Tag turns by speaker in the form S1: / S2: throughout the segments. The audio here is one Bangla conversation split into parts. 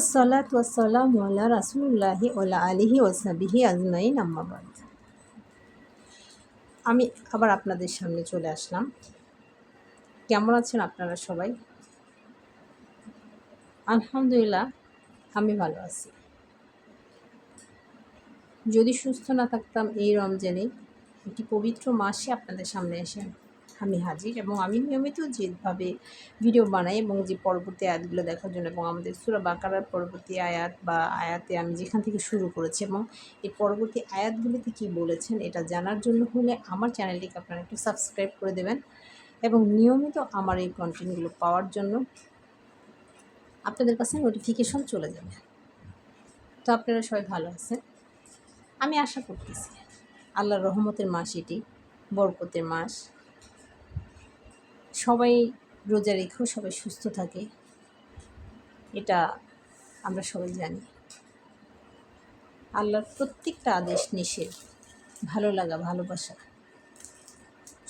S1: আসসালাত ওয়াসালাম আল্লাহ রাসুল্লাহি ওলা আলিহি ওসাবিহি আজমাইন আম্মাবাদ আমি আবার আপনাদের সামনে চলে আসলাম। কেমন আছেন আপনারা সবাই? আলহামদুলিল্লাহ, আমি ভালো আছি। যদি সুস্থ না থাকতাম এই রমজানে, একটি পবিত্র মাসে আপনাদের সামনে এসে আমি হাজির এবং আমি নিয়মিত যেভাবে ভিডিও বানাই এবং যে পরবর্তী আয়াতগুলো দেখার জন্য এবং আমাদের সুরা বাকারার পরবর্তী আয়াত বা আয়াতে আমি যেখান থেকে শুরু করেছি এবং এই পরবর্তী আয়াতগুলিতে কী বলেছেন এটা জানার জন্য হলে আমার চ্যানেলটিকে আপনারা একটু সাবস্ক্রাইব করে দেবেন এবং নিয়মিত আমার এই কন্টেন্টগুলো পাওয়ার জন্য আপনাদের কাছে নোটিফিকেশন চলে যাবে। তো আপনারা সবাই ভালো আছেন? আমি আশা করতেছি। আল্লাহর রহমতের মাস এটি, বরকতের মাস। সবাই রোজা রেখেও সবাই সুস্থ থাকে। এটা আমরা সবাই জানি। আল্লাহর প্রত্যেকটা আদেশ নিষেধ, ভালো লাগা, ভালোবাসা।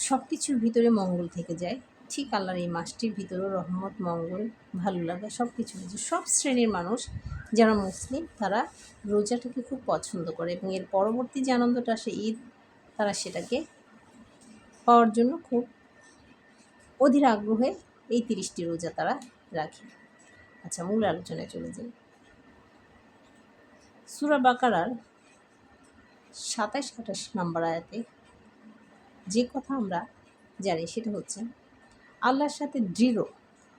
S1: সব কিছুর ভিতরে মঙ্গল থেকে যায়। ঠিক আল্লাহর এই মাসটির ভিতরেও রহমত, মঙ্গল, ভালো লাগা সব কিছু সব শ্রেণির মানুষ যারা মুসলিম, তারা রোজাটাকে খুব পছন্দ করে এবং এর পরবর্তী যে আনন্দটা আসে ঈদ, তারা সেটাকে পাওয়ার জন্য খুব অধীর আগ্রহে এই তিরিশটি রোজা তারা রাখে। আচ্ছা মূল আলোচনায় চলে যাই। সুরা বাকারার সাতাশ আঠাশ নাম্বার আয়াতে যে কথা আমরা জানি সেটা হচ্ছে, আল্লাহর সাথে দৃঢ়,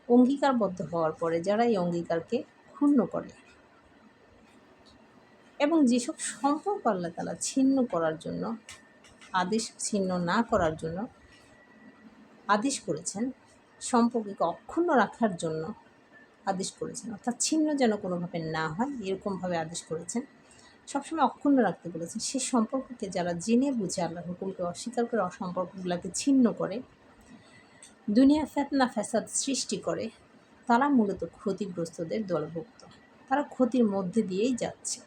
S1: অঙ্গীকারবদ্ধ হওয়ার পরে যারা এই অঙ্গীকারকে ক্ষুণ্ণ করে এবং যেসব সম্পর্ক আল্লাহ তালা ছিন্ন করার জন্য, আদেশ ছিন্ন না করার জন্য আদেশ করেছেন, সম্পর্ককে অক্ষুণ্ণ রাখার জন্য আদেশ করেছেন। অর্থাৎ ছিন্ন যেন কোনোভাবে না হয়, এরকমভাবে আদেশ করেছেন। সবসময় অক্ষুণ্ণ রাখতে বলেছেন, সে সম্পর্ককে যারা জেনে বুঝে আল্লাহ হুকুমকে অস্বীকার করে অসম্পর্কগুলোকে ছিন্ন করে দুনিয়া ফেতনা ফ্যাসাদ সৃষ্টি করে, তারা মূলত ক্ষতিগ্রস্তদের দলভুক্ত। তারা ক্ষতির মধ্যে দিয়েই যাচ্ছে।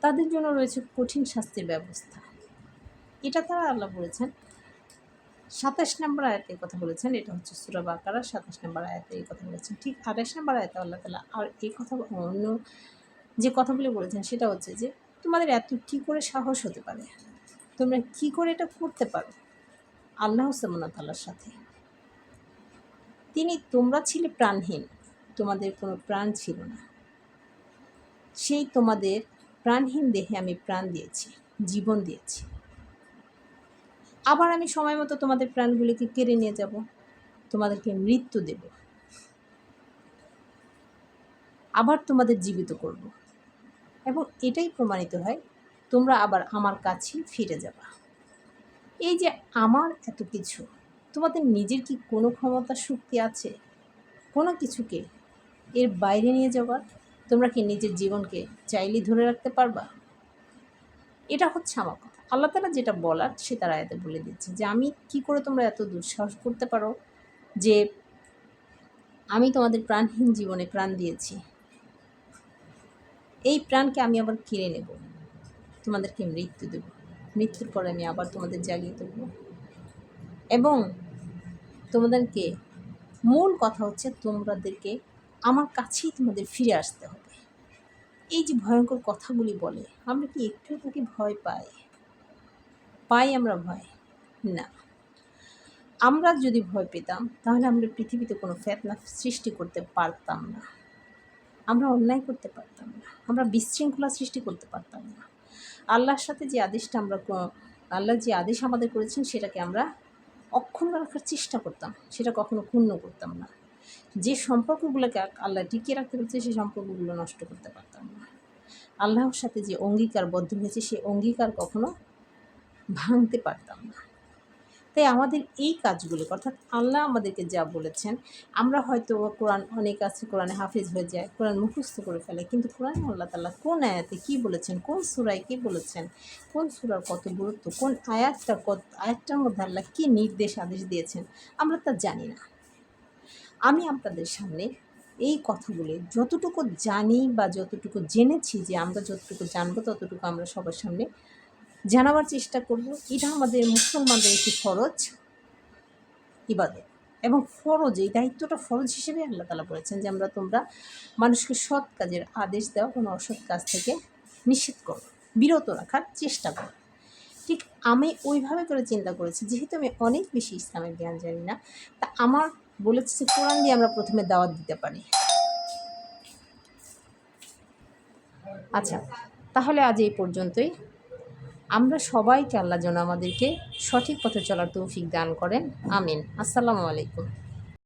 S1: তাদের জন্য রয়েছে কঠিন শাস্তির ব্যবস্থা। এটা তারা আল্লাহ বলেছেন সাতাশ নম্বর আয়াতে এই কথা বলেছেন, এটা হচ্ছে সুরা বাকারা, সাতাশ নম্বর আয়াতে এই কথা বলেছেন। ঠিক আঠাশ নম্বর আয়াতে আল্লাহ তালা আর এই কথা অন্য যে কথাগুলি বলেছেন, সেটা হচ্ছে যে, তোমাদের এত কী করে সাহস হতে পারে? তোমরা কি করে এটা করতে পারো? আল্লাহ সামনা তাল্লার সাথে। তিনি তোমরা ছিলে প্রাণহীন, তোমাদের কোনো প্রাণ ছিল না। সেই তোমাদের প্রাণহীন দেহে আমি প্রাণ দিয়েছি, জীবন দিয়েছি। আবার আমি সময় মতো তোমাদের প্রাণগুলিকে কেড়ে নিয়ে যাব। তোমাদেরকে মৃত্যু দেব। আবার তোমাদের জীবিত করব। এবং এটাই প্রমাণিত হয়, তোমরা আবার আমার কাছেই ফিরে যাবা। এই যে আমার এত কিছু, তোমাদের নিজের কি কোনো ক্ষমতা শক্তি আছে? কোনো কিছুকে এর বাইরে নিয়ে যাবার তোমরা কি নিজের জীবনকে চাইলেই ধরে রাখতে পারবা? এটা হচ্ছে আমার কথা। আল্লাহ তালা যেটা বলার সে তার আয়াতে বলে দিচ্ছে যে, আমি কি করে তোমরা এত দুঃসাহস করতে পারো যে আমি তোমাদের প্রাণহীন জীবনে প্রাণ দিয়েছি? এই প্রাণকে আমি আবার কিনে নেব। তোমাদেরকে মৃত্যু দেব। মৃত্যুর পরে আমি আবার তোমাদের জাগিয়ে তুলব। এবং তোমাদেরকে মূল কথা হচ্ছে তোমাদেরকে আমার কাছেই তোমাদের ফিরে আসতে হবে। এই যে ভয়ঙ্কর কথাগুলি বলে, আমরা কি একটু তাকে ভয় পাই? পাই আমরা ভয়? না। আমরা যদি ভয় পেতাম, তাহলে আমরা পৃথিবীতে কোনো ফেতনা সৃষ্টি করতে পারতাম না। আমরা অন্যায় করতে পারতাম না। আমরা বিশৃঙ্খলা সৃষ্টি করতে পারতাম না। আল্লাহর সাথে যে আদেশটা আমরা আল্লাহ যে আদেশ আমাদের করেছেন, সেটাকে আমরা অক্ষুণ্ণ রাখার চেষ্টা করতাম। সেটা কখনো ক্ষুণ্ণ করতাম না। যে সম্পর্কগুলোকে আল্লাহ টিকিয়ে রাখতে বলছে সেই সম্পর্কগুলো নষ্ট করতে পারতাম না। আল্লাহর সাথে যে অঙ্গীকারবদ্ধ হয়েছে, সেই অঙ্গীকার কখনো ভাঙতে পারতাম না। তাই আমাদের এই কাজগুলো অর্থাৎ আল্লাহ আমাদেরকে যা বলেছেন, আমরা হয়তো কোরআন অনেক আছে, কোরআনে হাফিজ হয়ে যায়, কোরআন মুখস্থ করে ফেলে, কিন্তু কোরআনে আল্লাহ তাল্লাহ কোন আয়াতে কী বলেছেন, কোন সুরায় কী বলেছেন, কোন সুরার কত গুরুত্ব, কোন আয়াতটা কত, আয়াতটার মধ্যে আল্লাহ কী নির্দেশ, আদেশ দিয়েছেন, আমরা তা জানি না। আমি আপনাদের সামনে এই কথাগুলি যতটুকু জানি বা যতটুকু জেনেছি যে আমরা যতটুকু জানব, ততটুকু আমরা সবার সামনে জানাবার চেষ্টা করব, এটা আমাদের মুসলমানদের একটি ফরজ ইবাদত। এবং ফরজ, এই দায়িত্বটা ফরজ হিসেবে আল্লাহ তালা বলেছেন যে আমরা তোমরা মানুষকে সৎ কাজের আদেশ দেওয়া কোনো অসৎ কাজ থেকে নিষেধ করো, বিরত রাখার চেষ্টা করো। ঠিক আমি ওইভাবে করে চিন্তা করেছি, যেহেতু আমি অনেক বেশি ইসলামের জ্ঞান জানি না, তা আমার বলেছে কোরআন দিয়ে আমরা প্রথমে দাওয়াত দিতে পারি। আচ্ছা তাহলে আজ এই পর্যন্তই। আমরা সবাইকে আল্লাহ যেন আমাদেরকে সঠিক পথে চলার তৌফিক দান করেন। আমিন। আসসালামু আলাইকুম।